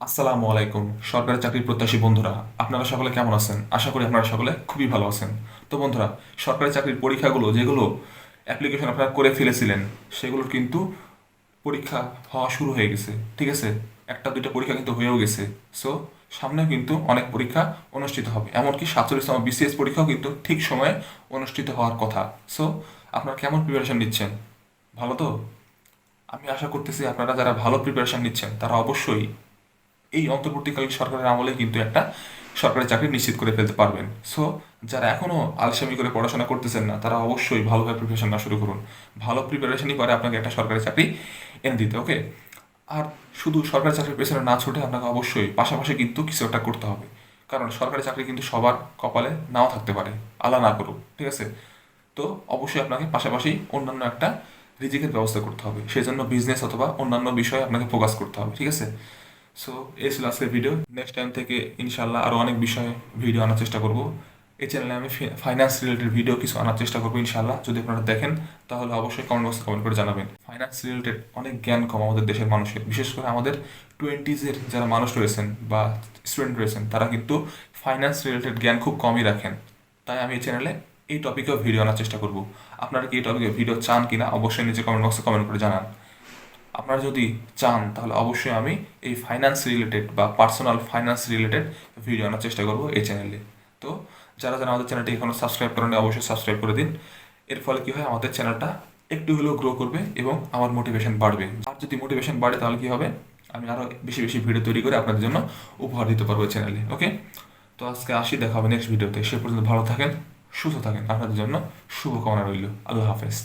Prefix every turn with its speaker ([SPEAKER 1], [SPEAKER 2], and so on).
[SPEAKER 1] আসসালামু আলাইকুম, সরকারি চাকরির প্রত্যাশী বন্ধুরা, আপনারা সকলে কেমন আছেন? আশা করি আপনারা সকলে খুবই ভালো আছেন। তো বন্ধুরা, সরকারি চাকরির পরীক্ষাগুলো, যেগুলো অ্যাপ্লিকেশন আপনারা করে ফেলেছিলেন, সেগুলোর কিন্তু পরীক্ষা হওয়া শুরু হয়ে গেছে, ঠিক আছে? একটা দুইটা পরীক্ষা কিন্তু হয়েও গেছে। সো সামনে কিন্তু অনেক পরীক্ষা অনুষ্ঠিত হবে। এমনকি সাতচল্লিশতম বিসিএস পরীক্ষাও কিন্তু ঠিক সময়ে অনুষ্ঠিত হওয়ার কথা। সো আপনারা কেমন প্রিপারেশন নিচ্ছেন? ভালো তো? আমি আশা করতেছি আপনারা যারা ভালো প্রিপারেশন নিচ্ছেন, তারা অবশ্যই এই অন্তর্বর্তীকালীন সরকারের আমলে কিন্তু একটা সরকারি চাকরি নিশ্চিত করে ফেলতে পারবেন। সো যারা এখনও আলসামি করে পড়াশোনা করতেছেন না, তারা অবশ্যই ভালোভাবে প্রিপারেশন না শুরু করুন। ভালো প্রিপারেশনই করে আপনাকে একটা সরকারি চাকরি এনে দিতে ওকে আর শুধু সরকারি চাকরির পেছনে না ছুটে আপনাকে অবশ্যই পাশাপাশি কিন্তু কিছু একটা করতে হবে। কারণ সরকারি চাকরি কিন্তু সবার কপালে নাও থাকতে পারে, আলা না করুক, ঠিক আছে? তো অবশ্যই আপনাকে পাশাপাশি অন্যান্য একটা রিজিকের ব্যবস্থা করতে হবে। সেই জন্য বিজনেস অথবা অন্যান্য বিষয়ে আপনাকে ফোকাস করতে হবে, ঠিক আছে? সো এই ছিল আজকের ভিডিও নেক্সট টাইম থেকে ইনশাল্লাহ আরও অনেক বিষয়ে ভিডিও আনার চেষ্টা করব। এই চ্যানেলে আমি ফাইন্যান্স রিলেটেড ভিডিও কিছু আনার চেষ্টা করব ইনশাল্লাহ যদি আপনারা দেখেন, তাহলে অবশ্যই কমেন্ট বক্সে কমেন্ট করে জানাবেন। ফাইন্যান্স রিলেটেড অনেক জ্ঞান কম আমাদের দেশের মানুষের। বিশেষ করে আমাদের টোয়েন্টিজের যারা মানুষ রয়েছেন বা স্টুডেন্ট রয়েছেন, তারা কিন্তু ফাইন্যান্স রিলেটেড জ্ঞান খুব কমই রাখেন। তাই আমি এই চ্যানেলে এই টপিকেও ভিডিও আনার চেষ্টা করব। আপনারা কি এই টপিকে ভিডিও চান কিনা, অবশ্যই নিচে কমেন্ট বক্সে কমেন্ট করে জানান। আপনারা যদি চান, তাহলে অবশ্যই আমি এই ফাইন্যান্স রিলেটেড বা পার্সোনাল ফাইন্যান্স রিলেটেড ভিডিও আনার চেষ্টা করব এই চ্যানেলে তো যারা যারা আমাদের চ্যানেলটি এখনও সাবস্ক্রাইব করেন অবশ্যই সাবস্ক্রাইব করে দিন। এর ফলে কি হয়, আমাদের চ্যানেলটা একটু হলেও গ্রো করবে এবং আমার মোটিভেশন বাড়বে। আর যদি মোটিভেশন বাড়ে, তাহলে কি হবে? আমি আরও বেশি বেশি ভিডিও তৈরি করে আপনাদের জন্য উপহার দিতে পারব চ্যানেলে ওকে তো আজকে আসি, দেখা হবে নেক্সট ভিডিওতে সে পর্যন্ত ভালো থাকেন, সুস্থ থাকেন। আপনাদের জন্য শুভকামনা রইল। আল্লাহ হাফেজ।